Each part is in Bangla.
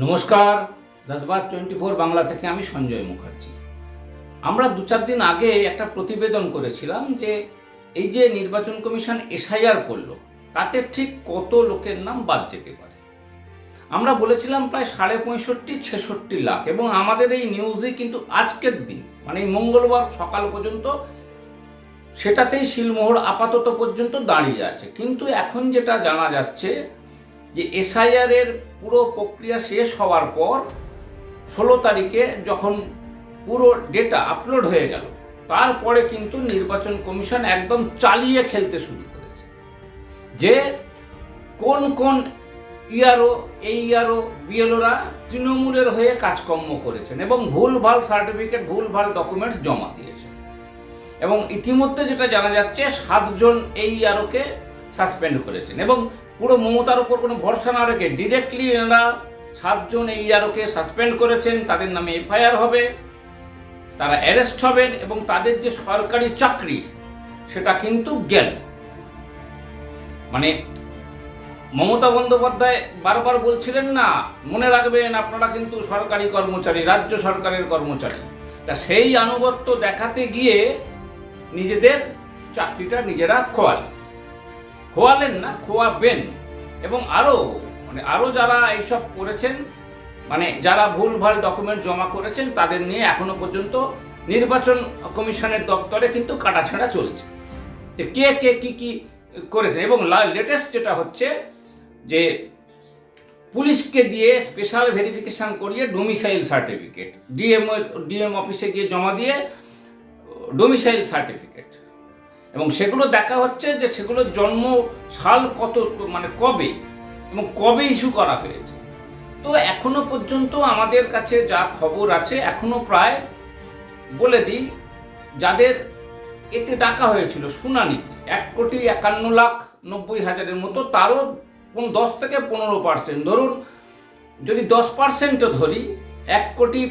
নমস্কার, জজবাত টোয়েন্টি ফোর বাংলা থেকে আমি সঞ্জয় মুখার্জি। আমরা দু চার দিন আগে একটা প্রতিবেদন করেছিলাম যে এই যে নির্বাচন কমিশন এসআইআর করল, তাতে ঠিক কত লোকের নাম বাদ যেতে পারে। আমরা বলেছিলাম প্রায় সাড়ে পঁয়ষট্টি, ছেষট্টি লাখ এবং আমাদের এই নিউজই কিন্তু আজকের দিন মানে এই মঙ্গলবার সকাল পর্যন্ত সেটাতেই শিলমোহর আপাতত পর্যন্ত দাঁড়িয়ে আছে। কিন্তু এখন যেটা জানা যাচ্ছে যে এসআইআর এর পুরো প্রক্রিয়া শেষ হওয়ার পর ষোলো তারিখে যখন পুরো ডেটা আপলোড হয়ে গেল, তারপরে কিন্তু নির্বাচন কমিশন একদম চালিয়ে খেলতে শুরু করেছে। যে কোন কোন ইয়ারও, এই ইয়ারও বিএলওরা তৃণমূলের হয়ে কাজকর্ম করেছেন এবং ভুলভাল সার্টিফিকেট ভুলভাল ডকুমেন্ট জমা দিয়েছেন। এবং ইতিমধ্যে যেটা জানা যাচ্ছে, সাতজন এই ইয়ারোকে সাসপেন্ড করেছেন এবং পুরো মমতার উপর কোনো ভরসা না রেখে ডিরেক্টলি এনারা সাতজন এই ইয়ারোকে সাসপেন্ড করেছেন, তাদের নামে এফআইআর হবে, তারা অ্যারেস্ট হবেন এবং তাদের যে সরকারি চাকরি, সেটা কিন্তু গেল। মানে মমতা বন্দ্যোপাধ্যায় বারবার বলছিলেন না, মনে রাখবেন আপনারা কিন্তু সরকারি কর্মচারী, রাজ্য সরকারের কর্মচারী। তা সেই আনুগত্য দেখাতে গিয়ে নিজেদের চাকরিটা নিজেরা খোয়ালেন। খোয়ালেন না, খোয়াবেন। এবং আরও মানে আরও যারা এইসব করেছেন মানে যারা ভুলভাল ডকুমেন্ট জমা করেছেন, তাদের নিয়ে এখনও পর্যন্ত নির্বাচন কমিশনের দপ্তরে কিন্তু কাটাছেঁড়া চলছে। যে কে কে, কি কি করেছে এবং লেটেস্ট যেটা হচ্ছে যে পুলিশকে দিয়ে স্পেশাল ভেরিফিকেশন করিয়ে ডোমিসাইল সার্টিফিকেট ডিএম ডিএম অফিসে গিয়ে জমা দিয়ে ডোমিসাইল সার্টিফিকেট এবং সেগুলো দেখা হচ্ছে যে সেগুলোর জন্ম সাল কত মানে কবে এবং কবে ইস্যু করা হয়েছে। তো এখনও পর্যন্ত আমাদের কাছে যা খবর আছে, এখনও প্রায় বলে দিই, যাদের এতে ডাকা হয়েছিল শুনানি, এক কোটি একান্ন লাখ নব্বই হাজারের মতো, তারও কোন দশ থেকে পনেরো পার্সেন্ট। ধরুন, যদি দশ পার্সেন্টও ধরি, এক কোটি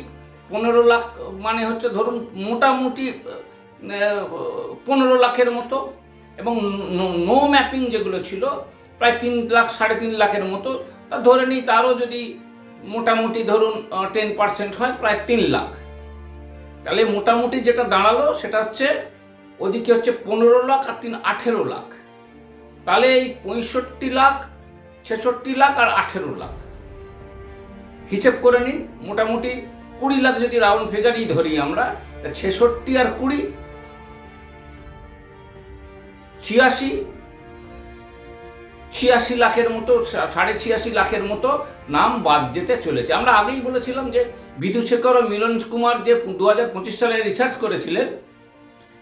পনেরো লাখ মানে হচ্ছে ধরুন মোটামুটি পনেরো লাখের মতো এবং নো ম্যাপিং যেগুলো ছিল, প্রায় তিন লাখ, সাড়ে তিন লাখের মতো। তা ধরে নিই, তারও যদি মোটামুটি ধরুন টেন পার্সেন্ট হয়, প্রায় তিন লাখ। তাহলে মোটামুটি যেটা দাঁড়াল, সেটা হচ্ছে, ওদিকে হচ্ছে পনেরো লাখ আর তিন আঠেরো লাখ। তাহলে এই পঁয়ষট্টি লাখ, ছেষট্টি লাখ আর আঠেরো লাখ। হিসেব করে নিন, মোটামুটি কুড়ি লাখ যদি রাউন্ড ফিগারই ধরি আমরা, তা ছেষট্টি আর কুড়ি ছিয়াশি ছিয়াশি লাখের মতো সাড়ে ছিয়াশি লাখের মতো নাম বাদ যেতে চলেছে। আমরা আগেই বলেছিলাম যে বিদুশেখর ও মিলন কুমার যে দু পঁচিশ সালে রিসার্চ করেছিলেন,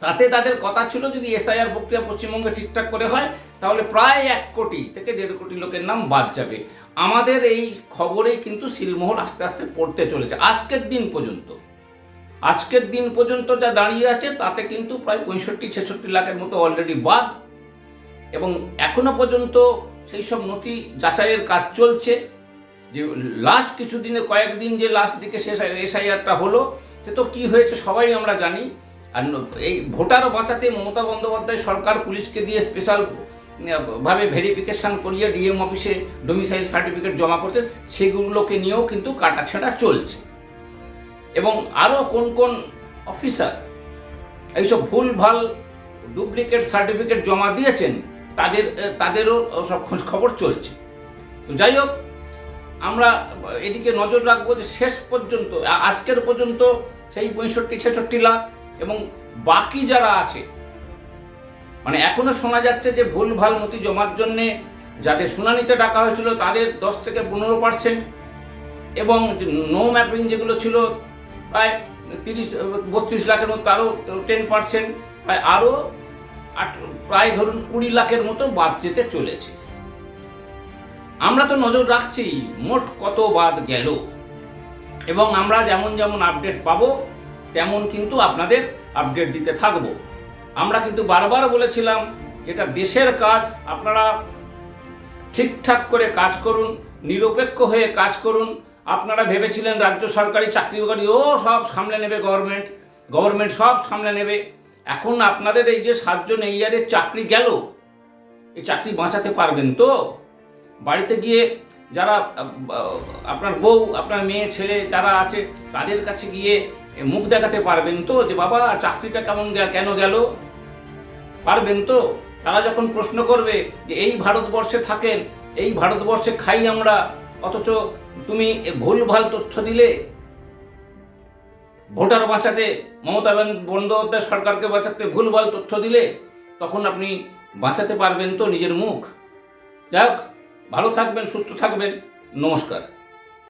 তাতে তাদের কথা ছিল যদি এসআইআর প্রক্রিয়া পশ্চিমবঙ্গে ঠিকঠাক করে হয়, তাহলে প্রায় এক কোটি থেকে দেড় কোটি লোকের নাম বাদ যাবে। আমাদের এই খবরেই কিন্তু সিলমোহর আস্তে আস্তে পড়তে চলেছে, আজকের দিন পর্যন্ত। আজকের দিন পর্যন্ত যা দাঁড়িয়ে আছে, তাতে কিন্তু প্রায় পঁয়ষট্টি, ছেষট্টি লাখের মতো অলরেডি বাদ। এবং এখনও পর্যন্ত সেই সব নথি যাচাইয়ের কাজ চলছে। যে লাস্ট কিছু দিনে কয়েকদিন যে লাস্ট দিকে শেষ এসআইআরটা হলো, সে তো কী হয়েছে সবাই আমরা জানি। আর এই ভোটারও বাঁচাতে মমতা বন্দ্যোপাধ্যায় সরকার পুলিশকে দিয়ে স্পেশাল ভাবে ভেরিফিকেশন করিয়ে ডিএম অফিসে ডোমিসাইল সার্টিফিকেট জমা করতে, সেগুলোকে নিয়েও কিন্তু কাটাছেঁড়া চলছে। এবং আরও কোন কোন অফিসার এইসব ভুলভাল ডুপ্লিকেট সার্টিফিকেট জমা দিয়েছেন, তাদের, তাদেরও সব খোঁজ খবর চলছে। তো যাই হোক, আমরা এদিকে নজর রাখব যে শেষ পর্যন্ত আজকের পর্যন্ত সেই পঁয়ষট্টি, ছেষট্টি লাখ এবং বাকি যারা আছে মানে এখনও শোনা যাচ্ছে যে ভুলভাল নথি জমার জন্যে যাদের শুনানিতে ডাকা হয়েছিল তাদের দশ থেকে পনেরো পার্সেন্ট এবং নো ম্যাপিং যেগুলো ছিল প্রায় তিরিশ, বত্রিশ লাখের মতো আরও টেন পার্সেন্ট প্রায় আরও প্রায় ধরুন কুড়ি লাখের মতো বাদ যেতে চলেছে। আমরা তো নজর রাখছি, মোট কত বাদ গেল। এবং আমরা যেমন যেমন আপডেট পাবো, তেমন কিন্তু আপনাদের আপডেট দিতে থাকব। আমরা কিন্তু বারবার বলেছিলাম, এটা দেশের কাজ, আপনারা ঠিকঠাক করে কাজ করুন, নিরপেক্ষ হয়ে কাজ করুন আপনারা ভেবেছিলেন রাজ্য সরকারি চাকরি বাকরি ও সব সামলে নেবে গভর্নমেন্ট গভর্নমেন্ট সব সামলে নেবে। এখন আপনাদের এই যে সাতজন এই ইয়ারের চাকরি গেল, এই চাকরি বাঁচাতে পারবেন তো? বাড়িতে গিয়ে যারা, আপনার বউ, আপনার মেয়ে, ছেলে যারা আছে, তাদের কাছে গিয়ে মুখ দেখাতে পারবেন তো যে, বাবা, চাকরিটা কেমন কেন গেল? পারবেন তো? তারা যখন প্রশ্ন করবে যে, এই ভারতবর্ষে থাকেন, এই ভারতবর্ষে খাই আমরা অথচ তুমি ভুলভাল তথ্য দিলে? ভোটার বাঁচাতে মমতা বন্দ্যোপাধ্যায় সরকারকে বাঁচাতে ভুলভাল তথ্য দিলে, তখন আপনি বাঁচাতে পারবেন তো নিজের মুখ। যাই হোক, ভালো থাকবেন, সুস্থ থাকবেন। নমস্কার।